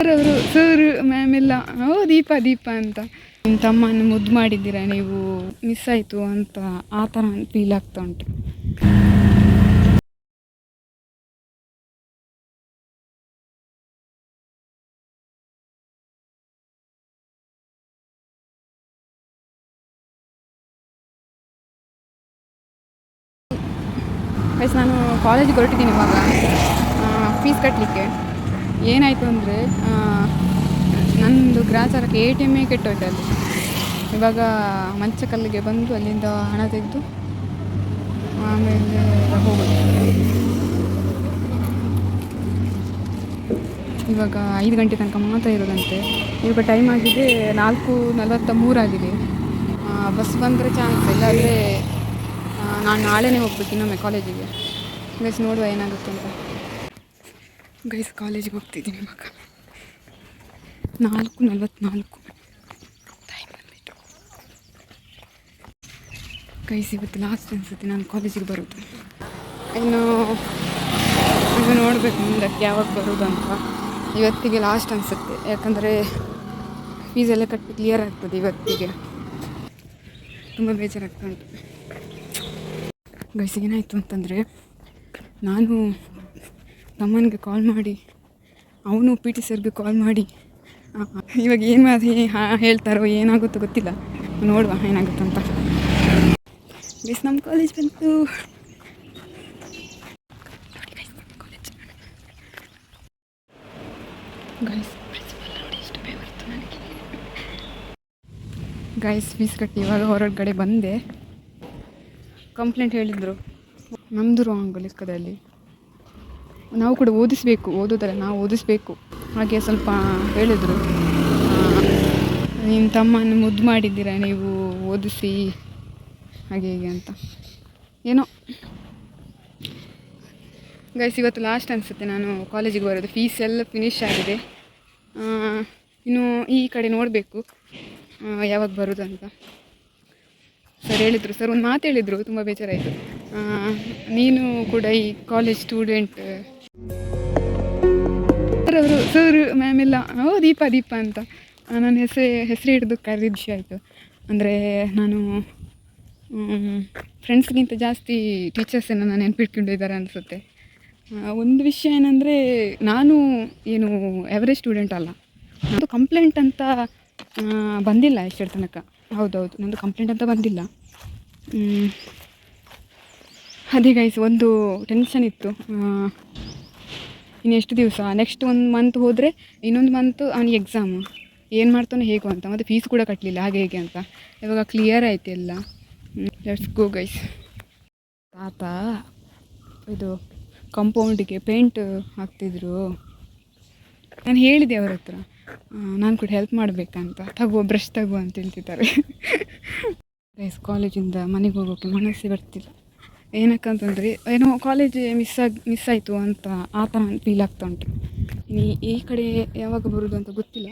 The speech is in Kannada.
ಅವರು, ಸರ್ ಮ್ಯಾಮ್ ಎಲ್ಲ, ಓ, ದೀಪ ದೀಪ ಅಂತ. ನಿಮ್ಮ ತಮ್ಮನ್ನು ಮುದ್ದು ಮಾಡಿದ್ದೀರಾ ನೀವು? ಮಿಸ್ ಆಯಿತು ಅಂತ ಆ ಥರ ಫೀಲ್ ಆಗ್ತಾ ಉಂಟು. ಗೈಸ್ ನಾನು ಕಾಲೇಜಿಗೆ ಹೊರಟಿದ್ದೀನಿ ಇವಾಗ. ಫೀಸ್ ಕಟ್ಟಲಿಕ್ಕೆ ಏನಾಯಿತು ಅಂದರೆ ನಂದು ಗ್ರಾಚಾರಕ್ಕೆ ಎ ಟಿ ಎಮ್ಮೇ ಕೆಟ್ಟೋಯ್ತು ಅಲ್ಲಿ. ಇವಾಗ ಮಂಚಕಲ್ಲಿಗೆ ಬಂದು ಅಲ್ಲಿಂದ ಹಣ ತೆಗೆದು ಆಮೇಲೆ ಹೋಗೋದು. ಇವಾಗ ಐದು ಗಂಟೆ ತನಕ ಮಾತ್ರ ಇರೋದಂತೆ. ಇವಾಗ ಟೈಮ್ ಆಗಿದೆ ನಾಲ್ಕು ನಲವತ್ತ ಮೂರಾಗಿದೆ ಬಸ್ ಬಂದರೆ ಚಾನ್ಸ್ ಇಲ್ಲಾಂದರೆ ನಾನು ನಾಳೆನೇ ಹೋಗ್ಬೇಕು ಇನ್ನೊಮ್ಮೆ ಕಾಲೇಜಿಗೆ ಗೈಸ್ ನೋಡುವ ಏನಾಗುತ್ತೆ ಅಂತ. ಗೈಸ್ ಕಾಲೇಜಿಗೆ ಹೋಗ್ತಿದ್ದೀನಿ ಇವಾಗ. ನಾಲ್ಕು ನಲ್ವತ್ನಾಲ್ಕು. ಟೈಮ್ ಬಂದ್ಬಿಟ್ಟು ಗೈಸ್ ಇವತ್ತು ಲಾಸ್ಟ್ ಅನ್ಸುತ್ತೆ ನಾನು ಕಾಲೇಜಿಗೆ ಬರೋದು. ಇನ್ನು ಈಗ ನೋಡಬೇಕು ಮುಂದಕ್ಕೆ ಯಾವಾಗ ಬರೋದು ಅಂತ. ಇವತ್ತಿಗೆ ಲಾಸ್ಟ್ ಅನಿಸುತ್ತೆ. ಯಾಕಂದರೆ ಫೀಸೆಲ್ಲ ಕಟ್ಟಿ ಕ್ಲಿಯರ್ ಆಗ್ತದೆ ಇವತ್ತಿಗೆ. ತುಂಬ ಬೇಜಾರಾಗ್ತಾ ಉಂಟು. ಗೈಸ್ ಏನಾಯಿತು ಅಂತಂದರೆ ನಾನು ತಮ್ಮನಿಗೆ ಕಾಲ್ ಮಾಡಿ. ಅವನು ಪಿ ಟಿ ಸರ್ಗೆ ಕಾಲ್ ಮಾಡಿ. ಇವಾಗ ಏನು ಮಾಡಿ ಹೇಳ್ತಾರೋ ಏನಾಗುತ್ತೋ ಗೊತ್ತಿಲ್ಲ. ನೋಡುವ ಅಂತ. ಗೈಸ್ ನಮ್ಮ ಕಾಲೇಜ್ ಬಂತು. ಗೈಸ್ ಗೈಸ್ ಫೀಸ್ ಕಟ್ಟಿ ಇವಾಗ ಹೊರಗಡೆ ಬಂದೆ. ಕಂಪ್ಲೇಂಟ್ ಹೇಳಿದರು. ನಮ್ಮದು ರಾಂಗ್ ಲೆಕ್ಕದಲ್ಲಿ. ನಾವು ಕೂಡ ಓದಿಸಬೇಕು ಓದೋದಲ್ಲ ನಾವು ಓದಿಸ್ಬೇಕು. ಹಾಗೆ ಸ್ವಲ್ಪ ಹೇಳಿದರು. ನಿಮ್ಮ ತಮ್ಮನ್ನು ಮುದ್ದು ಮಾಡಿದ್ದೀರಾ ನೀವು ಓದಿಸಿ? ಹಾಗೆ ಹೀಗೆ ಅಂತ. ಏನೋ. ಗೈಸ್ ಇವತ್ತು ಲಾಸ್ಟ್ ಅನಿಸುತ್ತೆ ನಾನು ಕಾಲೇಜಿಗೆ ಬರೋದು. ಫೀಸ್ ಎಲ್ಲ ಫಿನಿಶ್ ಆಗಿದೆ. ಇನ್ನು ಈ ಕಡೆ ನೋಡಬೇಕು ಯಾವಾಗ ಬರೋದು ಅಂತ. ಸರ್ ಹೇಳಿದರು. ಸರ್ ಒಂದು ಮಾತು ಹೇಳಿದರು, ತುಂಬ ಬೇಜಾರಾಯಿತು. ನೀನು ಕೂಡ ಈ ಕಾಲೇಜ್ ಸ್ಟೂಡೆಂಟ್ ಅವರು, ಸರ್ ಮ್ಯಾಮ್ ಎಲ್ಲ, ಓ, ದೀಪ ದೀಪ ಅಂತ. ನನ್ನ ಹೆಸರು ಹೆಸರು ಹಿಡಿದು ಖರೀದಿ ಆಯಿತು. ಅಂದರೆ ನಾನು ಫ್ರೆಂಡ್ಸ್ಗಿಂತ ಜಾಸ್ತಿ ಟೀಚರ್ಸನ್ನು ನಾನು ನೆನ್ಪಿಟ್ಕೊಂಡಿದ್ದಾರೆ ಅನಿಸುತ್ತೆ. ಒಂದು ವಿಷಯ ಏನಂದರೆ, ನಾನು ಏನು ಎವರೇಜ್ ಸ್ಟೂಡೆಂಟ್ ಅಲ್ಲ. ನಂದು ಕಂಪ್ಲೇಂಟ್ ಅಂತ ಬಂದಿಲ್ಲ ಎಷ್ಟರ ತನಕ. ಹೌದೌದು, ನಂದು ಕಂಪ್ಲೇಂಟ್ ಅಂತ ಬಂದಿಲ್ಲ. ಅದೇ ಗೈಸ್ ಒಂದು ಟೆನ್ಷನ್ ಇತ್ತು. ಇನ್ನು ಎಷ್ಟು ದಿವಸ? ನೆಕ್ಸ್ಟ್ ಒಂದು ಮಂತ್ ಹೋದರೆ ಇನ್ನೊಂದು ಮಂತ್ ಅವನಿಗೆ ಎಕ್ಸಾಮು ಏನು ಮಾಡ್ತಾನೆ ಹೇಗೋ ಅಂತ. ಮತ್ತು ಫೀಸ್ ಕೂಡ ಕಟ್ಟಲಿಲ್ಲ ಹಾಗೆ ಹೇಗೆ ಅಂತ. ಇವಾಗ ಕ್ಲಿಯರ್ ಆಯ್ತು ಎಲ್ಲ. ಲೆಟ್ಸ್ ಗೋ ಗೈಸ್ ತಾತ ಇದು ಕಂಪೌಂಡಿಗೆ ಪೇಂಟ್ ಹಾಕ್ತಿದ್ರು. ನಾನು ಹೇಳಿದೆ ಅವ್ರ ಹತ್ರ. ನಾನು ಕೂಡ ಹೆಲ್ಪ್ ಮಾಡಬೇಕಂತ. ತಗೋ ಬ್ರಷ್ ತಗೋ ಅಂತ ಹೇಳ್ತಿದ್ದಾರೆ. ಗೈಸ್ ಕಾಲೇಜಿಂದ ಮನೆಗೆ ಹೋಗೋಕ್ಕೆ ಮನಸ್ಸೇ ಬರ್ತಿಲ್ಲ. ಏನಕ್ಕಂತಂದರೆ, ಏನೋ ಕಾಲೇಜ್ ಮಿಸ್ ಆಗಿ ಮಿಸ್ ಆಯಿತು ಅಂತ ಆ ಥರ ಫೀಲ್ ಆಗ್ತಾ ಉಂಟು. ಈ ಕಡೆ ಯಾವಾಗ ಬರೋದು ಅಂತ ಗೊತ್ತಿಲ್ಲ.